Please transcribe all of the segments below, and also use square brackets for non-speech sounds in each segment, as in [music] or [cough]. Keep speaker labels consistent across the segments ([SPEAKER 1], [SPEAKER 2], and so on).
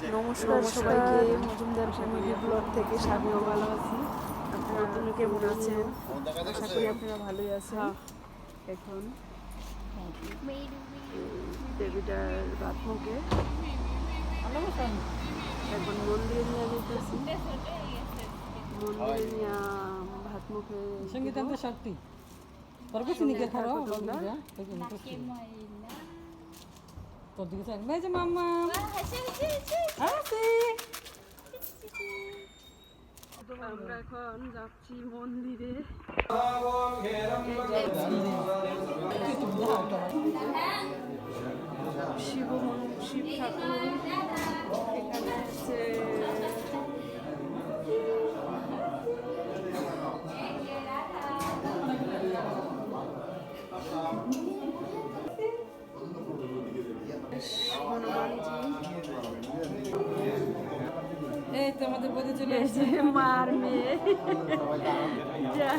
[SPEAKER 1] নমস্কার সবাইকে। Majumdar family blog থেকে স্বাগত ভালো আছি আপনারা নতুন কেমন আছেন? আশা করি আপনারা ভালোই আছেন। এখন দেবীটার ভাত মুখে এখন মন্দিরে নিয়ে যেতেছি মন্দিরে নিয়ে ভাত মুখে
[SPEAKER 2] সঙ্গীতান্ত শক্তি 놔두기
[SPEAKER 1] 전에
[SPEAKER 2] 맞아 맘마 와, 같이
[SPEAKER 1] 같이 같이. 알았어 건달
[SPEAKER 2] 건작지 뭔 일에 쉬고 먹고 싶다고 생각했어요. চলে
[SPEAKER 1] এই
[SPEAKER 2] এসেছে
[SPEAKER 1] যে মার মেয়ে যা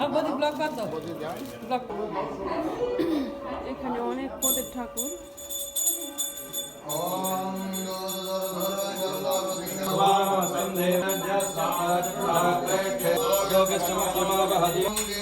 [SPEAKER 2] আর বদি ব্লগ কর দাও ব্লগ
[SPEAKER 1] এখানে অনেক পদের ঠাকুর
[SPEAKER 3] ऋषा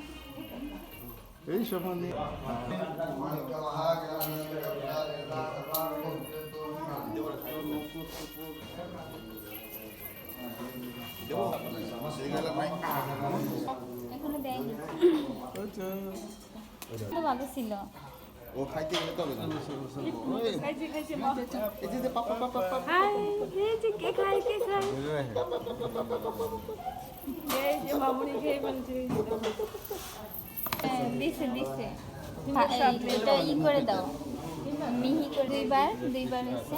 [SPEAKER 1] এই যে দেখাইছি সুন্দর
[SPEAKER 3] এই সমানে
[SPEAKER 4] এখনও দেয়নি। তো ভালো ছিল।
[SPEAKER 3] ও খাইতে গেলে তবে না।
[SPEAKER 1] খাইছি খাইছি
[SPEAKER 3] এই যে পাপা পাপা পাপা।
[SPEAKER 1] হাই এই যে কে খায় কে খায়? এই যে মামুনি খেয়ে বলছে
[SPEAKER 4] দিছে দিছে। হ্যাঁ, এই, এটা ই করে দাও। মিহি করে দুইবার দুইবার হচ্ছে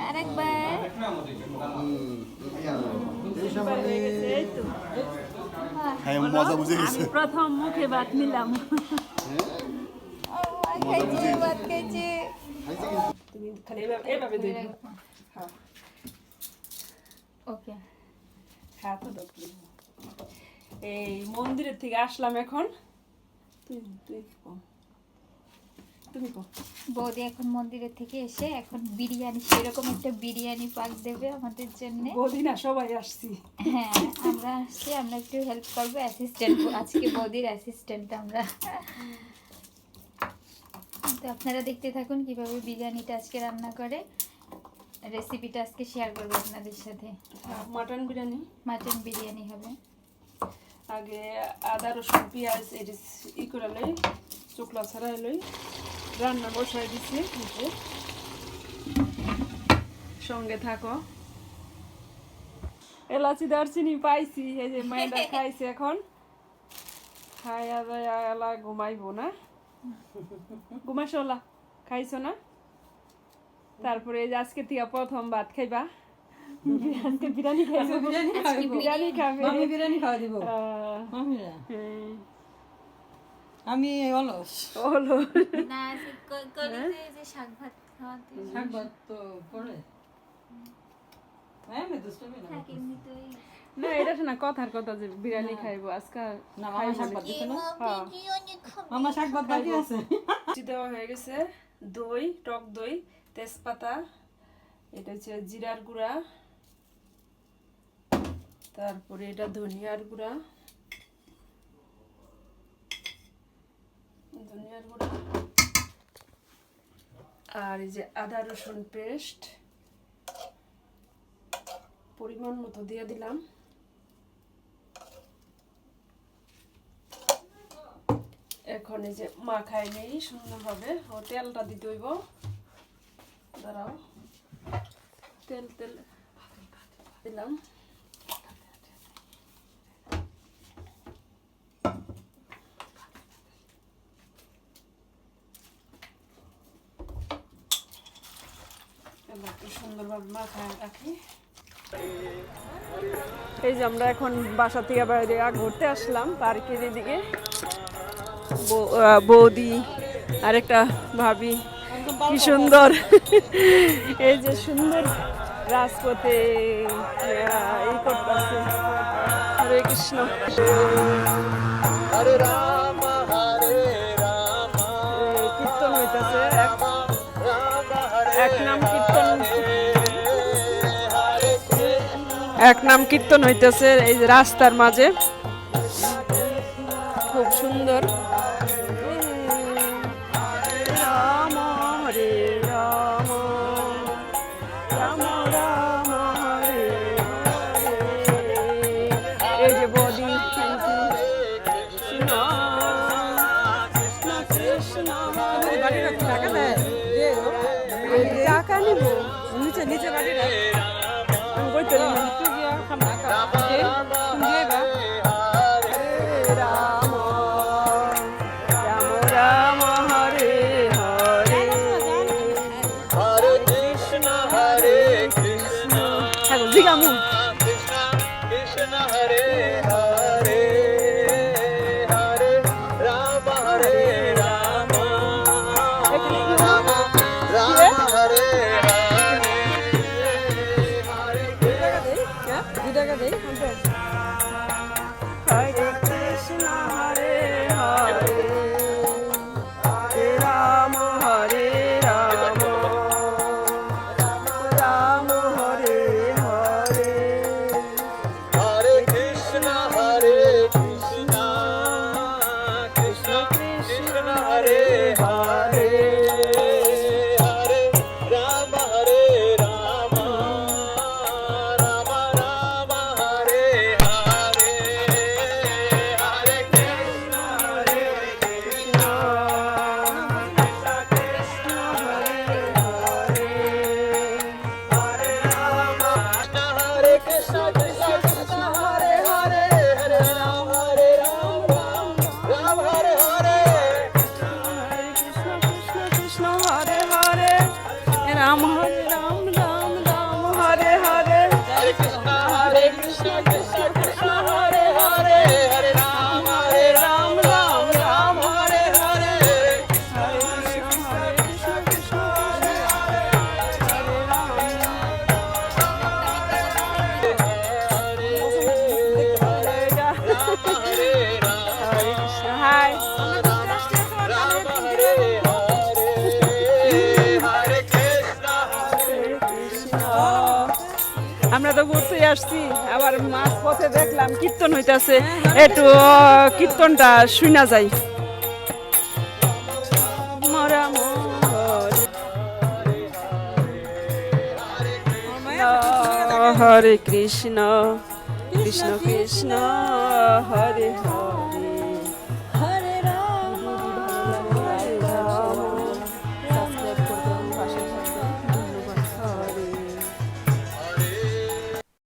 [SPEAKER 4] আর একবার।
[SPEAKER 1] হয়ে
[SPEAKER 3] হ্যাঁ মজা বুঝে
[SPEAKER 1] আমি প্রথম মুখে ভাত নিলাম।
[SPEAKER 4] ভাত খাইছে।
[SPEAKER 1] তুমি খালি এভাবে এভাবে
[SPEAKER 4] ওকে।
[SPEAKER 1] হাত এই মন্দিরের থেকে আসলাম এখন। তুই তুই তুমি
[SPEAKER 4] বৌদি এখন মন্দিরের থেকে এসে এখন বিরিয়ানি সেরকম একটা বিরিয়ানি পাক দেবে আমাদের জন্য।
[SPEAKER 1] বৌদি না সবাই আসছি।
[SPEAKER 4] হ্যাঁ আমরা আসছি আমরা একটু হেল্প করব অ্যাসিস্ট্যান্ট আজকে বৌদির অ্যাসিস্ট্যান্ট আমরা। তো আপনারা দেখতে থাকুন কীভাবে বিরিয়ানিটা আজকে রান্না করে। রেসিপিটা আজকে শেয়ার করব আপনাদের সাথে।
[SPEAKER 1] মাটন বিরিয়ানি
[SPEAKER 4] মাটন বিরিয়ানি হবে।
[SPEAKER 1] আগে আদা রসুন পেঁয়াজ এটি ই করে লই চুকলা ছাড়াই লই রান্না বসাই দিছি এই যে। সঙ্গে থাকো। এলাচি দারচিনি পাইছি এই যে মায়েরা খাইছে এখন। খাইয়া দায়া এলা ঘুমাইবো না। ঘুমাইছো খাইছো না? তারপরে এই যে আজকে তিয়া প্রথম ভাত খাইবা। আজকে বিরিয়ানি
[SPEAKER 2] বিরিয়ানি দিব।
[SPEAKER 1] বিরিয়ানি খাবে।
[SPEAKER 2] মামি বিরিয়ানি খাওয়া দিব।
[SPEAKER 1] হ্যাঁ,
[SPEAKER 2] আমি অলস।
[SPEAKER 1] হলো
[SPEAKER 4] না কলিতে যে শাক ভাত খাওয়াতে
[SPEAKER 2] শাক ভাত তো পরে হ্যাঁ আমি দুষ্টমি না
[SPEAKER 1] না এটা শোনা কথার কথা যে বিরিয়ানি খাইবো আজকে
[SPEAKER 2] না মামা শাক ভাত দিছে না?
[SPEAKER 1] হ্যাঁ।
[SPEAKER 4] বিরিয়ানি খাবে।
[SPEAKER 2] মামা শাক ভাত বাকি আছে? [laughs]
[SPEAKER 1] দেওয়া হয়ে গেছে দই টক দই তেজপাতা, এটা হচ্ছে জিরার গুঁড়া, তারপরে এটা ধনিয়ার গুঁড়া ধনিয়ার গুঁড়া, আর এই যে আদা রসুন পেস্ট, পরিমাণ মতো দিয়ে দিলাম। এখন এই যে মাখাই নেই, সুন্দরভাবে, ও তেলটা দিতে হইব। দাঁড়াও তেল তেল এই যে আমরা এখন বাসা থেকে বাইরে ঘুরতে আসলাম পার্কের এদিকে। বৌদি আর একটা ভাবি। কি সুন্দর। এই যে সুন্দর রাজপথে ই করতেছে। হরে কৃষ্ণ। কীর্তন হইতেছে এক নাম কীর্তন। এক নাম কীর্তন হইতেছে এই রাস্তার মাঝে। Hallelujah. हरे हा। আমার রাম আমরা তো ঘুরতে আসছি। আবার মাছ পথে দেখলাম কীর্তন হইতেছে। একটু কীর্তনটা শুনা যায়। হরে কৃষ্ণ কৃষ্ণ কৃষ্ণ হরে হরে।